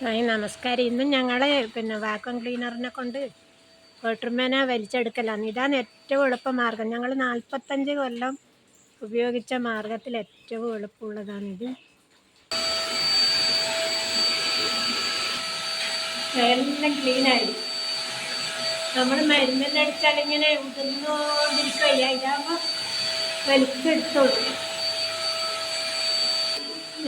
Hi നമസ്കാരം. ഇന്ന് ഞങ്ങൾ പിന്നെ വാക്വം ക്ലീനറിനെ കൊണ്ട് വാട്ടർമാനെ വലിച്ചെടുക്കലാണ് ഇതാണ് ഏറ്റവും എളുപ്പ മാർഗം. ഞങ്ങൾ നാൽപ്പത്തഞ്ച് കൊല്ലം ഉപയോഗിച്ച മാർഗത്തിൽ ഏറ്റവും എളുപ്പമുള്ളതാണിത് ക്ലീനായി നമ്മൾ മരുന്നെല്ലാം അടിച്ചാൽ ഇങ്ങനെ ഉതിർന്നുകൊണ്ടിരിക്കുകയില്ല ഇതാകുമ്പോൾ വലിച്ചെടുത്തോളൂ.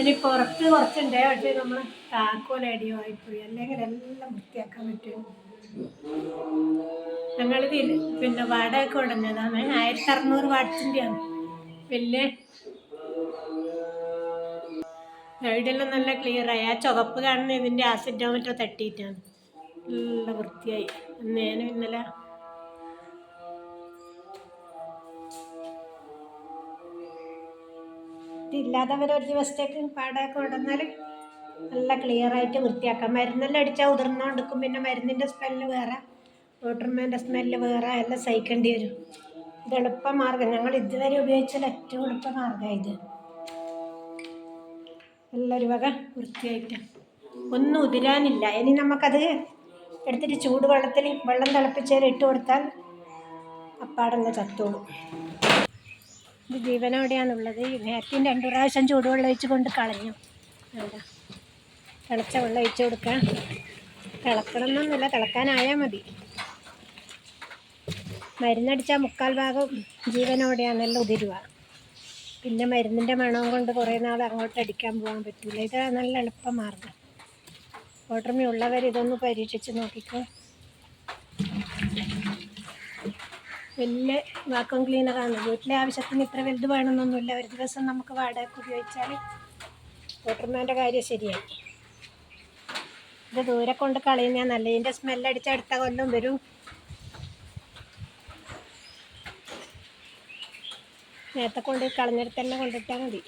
ഇനി പുറത്ത് കുറച്ചുണ്ടേ. പക്ഷേ നമ്മൾ താക്കോലടിയോ ആയിപ്പോയി. അല്ലെങ്കിൽ എല്ലാം വൃത്തിയാക്കാൻ പറ്റും. ഞങ്ങൾ പിന്നെ വാടക ഉടഞ്ഞതാണ് ആയിരത്തി അറുന്നൂറ് വാട്സിന്റെയാണ് പിന്നെ വീടെല്ലാം നല്ല ക്ലിയർ ആയി. ആ ചുവപ്പ് കാണുന്ന ഇതിന്റെ ആസിഡോമീറ്റർ തട്ടിയിട്ടാണ്. നല്ല വൃത്തിയായി. ഞാൻ ഇന്നലെ ഇല്ലാത്തവർ ഒരു ദിവസത്തേക്ക് പാടൊക്കെ കൊണ്ടുവന്നാൽ നല്ല ക്ലിയർ ആയിട്ട് വൃത്തിയാക്കാം മരുന്നെല്ലാം അടിച്ചാൽ ഉതിർന്നുകൊണ്ടിരിക്കും പിന്നെ മരുന്നിന്റെ സ്മെല്ല് വേറെ വാട്ടർമാന്റെ സ്മെല്ല് വേറെ എല്ലാം സഹിക്കേണ്ടി വരും. ഇത് എളുപ്പ മാർഗം ഞങ്ങൾ ഇതുവരെ ഉപയോഗിച്ചാൽ ഏറ്റവും എളുപ്പ മാർഗം ഇത്. നല്ലൊരു വക വൃത്തിയായിട്ട്. ഒന്നും ഉതിരാനില്ല. ഇനി നമുക്കത് എടുത്തിട്ട് ചൂടുവെള്ളത്തിൽ വെള്ളം തിളപ്പിച്ചതിൽ ഇട്ട് കൊടുത്താൽ അപ്പാടങ്ങ് ചത്തോളും. ഇത് ജീവനോടെയാണുള്ളത്. നേരത്തെ രണ്ടു പ്രാവശ്യം ചൂടുവെള്ളം ഒഴിച്ച് കൊണ്ട് കളഞ്ഞു വേണ്ട. തിളച്ച വെള്ളം ഒഴിച്ച് കൊടുക്കാം തിളക്കണം എന്നൊന്നുമില്ല തിളക്കാനായാൽ മതി. മരുന്നടിച്ചാൽ മുക്കാൽ ഭാഗം ജീവനോടെയാണല്ലോ ഉതിരുക. പിന്നെ മരുന്നിന്റെ മണവും കൊണ്ട് കുറേ നാൾ അങ്ങോട്ട് അടിക്കാൻ പോകാൻ പറ്റില്ല. ഇത് നല്ല എളുപ്പ മാർഗം. ഓട്ടർമി ഇതൊന്ന് പരീക്ഷിച്ച് നോക്കിക്കോ. വലിയ വാക്വം ക്ലീനറാണ് വീട്ടിലെ ആവശ്യത്തിന് ഇത്ര വലുത് വേണമെന്നൊന്നുമില്ല. ഒരു ദിവസം നമുക്ക് വാടക ഉപയോഗിച്ചാൽ വാട്ടർമാന്റെ കാര്യം ശരിയായി ഇത് ദൂരെ കൊണ്ട് കളയുന്ന നല്ല ഇതിന്റെ സ്മെല്ലടിച്ച അടുത്ത കൊല്ലം വരും. നേരത്തെ കൊണ്ട് കളഞ്ഞെടുത്ത് തന്നെ കൊണ്ടിട്ടാൽ മതി.